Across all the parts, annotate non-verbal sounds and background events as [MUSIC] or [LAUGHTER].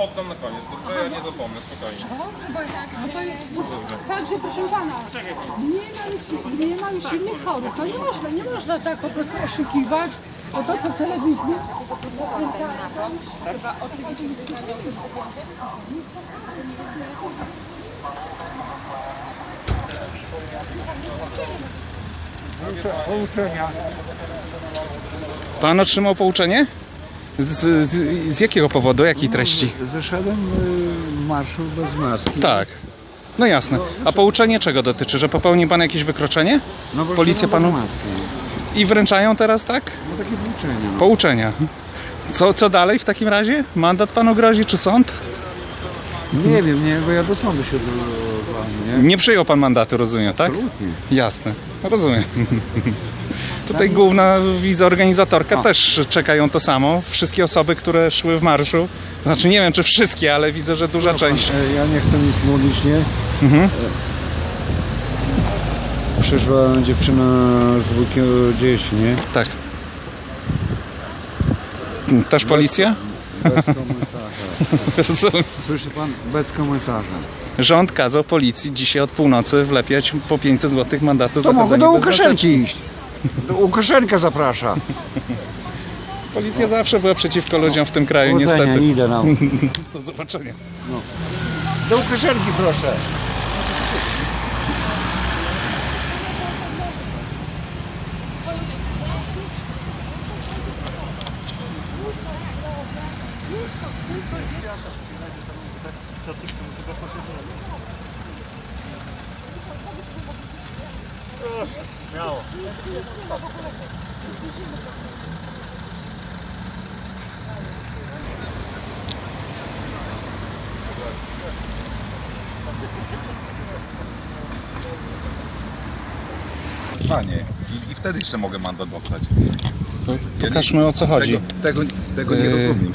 Oddam na koniec, dobrze? Ja nie zapomnę, spokojnie. No to jest, także proszę pana, nie ma, już, nie ma już innych. To nie można, nie można tak po prostu oszukiwać, bo to co telewizji. Chyba oczywiście. Pouczenia. Pan otrzymał pouczenie? Z, z, z jakiego powodu, jakiej treści? Zeszedłem y, marszu bez maski. Tak. No jasne. A pouczenie czego dotyczy? Że popełnił pan jakieś wykroczenie? No bo Policja szedłem panu- bez maski. I wręczają teraz tak? No takie pouczenie. No. Pouczenia. Co, co dalej w takim razie? Mandat panu grozi, czy sąd? Nie wiem, nie, bo ja do sądu się odwołałem, nie? Nie przyjął pan mandatu, rozumiem, tak? Absolutnie. Jasne, rozumiem. [LAUGHS] Tutaj główna, widzę, organizatorka też czekają to samo. Wszystkie osoby, które szły w marszu. Znaczy nie wiem, czy wszystkie, ale widzę, że duża część. E, Ja nie chcę nic mówić, nie? Mhm. E, Przyszła dziewczyna z dwójką dzieci, nie? Tak. Też policja? Bez komentarza. [LAUGHS] Słyszy pan? Bez komentarza. Rząd kazał policji dzisiaj od północy wlepiać po 500 zł mandatu za To mogę chodzenie do bez Łukaszenki iść. Do Łukaszenka zaprasza. Policja zawsze była przeciwko ludziom w tym kraju, Powodzenia, niestety. idę na... [LAUGHS] Do zobaczenia. Do Łukaszenki proszę. Panie, i, i wtedy jeszcze mogę mandat dostać. Pokażmy o co chodzi. Tego, tego, tego nie Yy, rozumiem.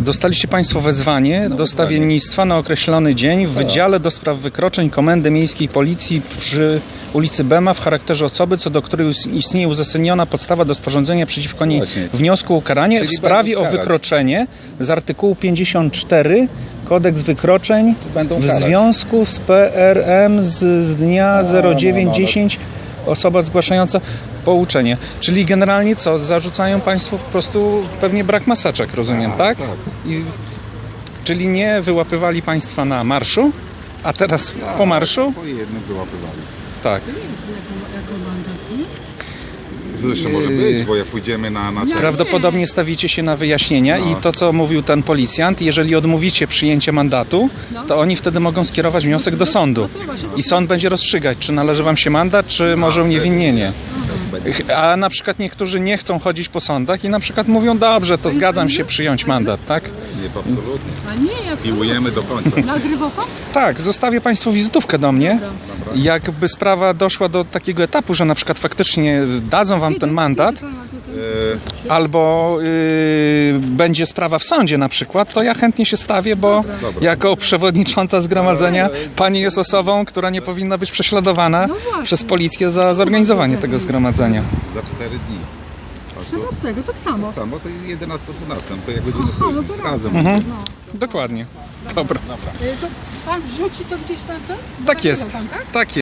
[LAUGHS] Dostaliście Państwo wezwanie do stawiennictwa na określony dzień w Wydziale do Spraw Wykroczeń Komendy Miejskiej Policji przy ulicy Bema w charakterze osoby, co do której is- istnieje uzasadniona podstawa do sporządzenia przeciwko niej Właśnie. wniosku o ukaranie w Czyli sprawie będą o wykroczenie z artykułu 54 Kodeks Wykroczeń w. No, związku z PRM z, z dnia 0910 osoba zgłaszająca pouczenie. Czyli generalnie co? Zarzucają Państwo po prostu pewnie brak maseczek, rozumiem, tak? tak. I, czyli nie wyłapywali Państwa na marszu, a teraz po marszu? Po jednym wyłapywali. Tak. To jeszcze może być, bo jak pójdziemy na, na ten... Prawdopodobnie stawicie się na wyjaśnienia i to, co mówił ten policjant, jeżeli odmówicie przyjęcia mandatu, to oni wtedy mogą skierować wniosek do sądu. I sąd będzie rozstrzygać, czy należy wam się mandat, czy może uniewinnienie. A na przykład niektórzy nie chcą chodzić po sądach i na przykład mówią, dobrze, to zgadzam się przyjąć mandat, tak? Nie, absolutnie. A nie, jak Piłujemy do końca. [LAUGHS] nagrywa pan? Tak, zostawię Państwu wizytówkę do mnie. Jakby sprawa doszła do takiego etapu, że na przykład faktycznie dadzą Wam ten mandat, E, albo yy, będzie sprawa w sądzie na przykład, to ja chętnie się stawię, bo jako przewodnicząca zgromadzenia pani jest osobą, która nie powinna być prześladowana właśnie. przez policję za zorganizowanie tego zgromadzenia. za 4 dni. A to 13, tak samo. samo to 11 12, to jak będziemy Aha, no to razem. Mhm. Dokładnie. Dobra. Y, To pan wrzuci to gdzieś pan ten? Tak jest. Pan, tak? Tak jest.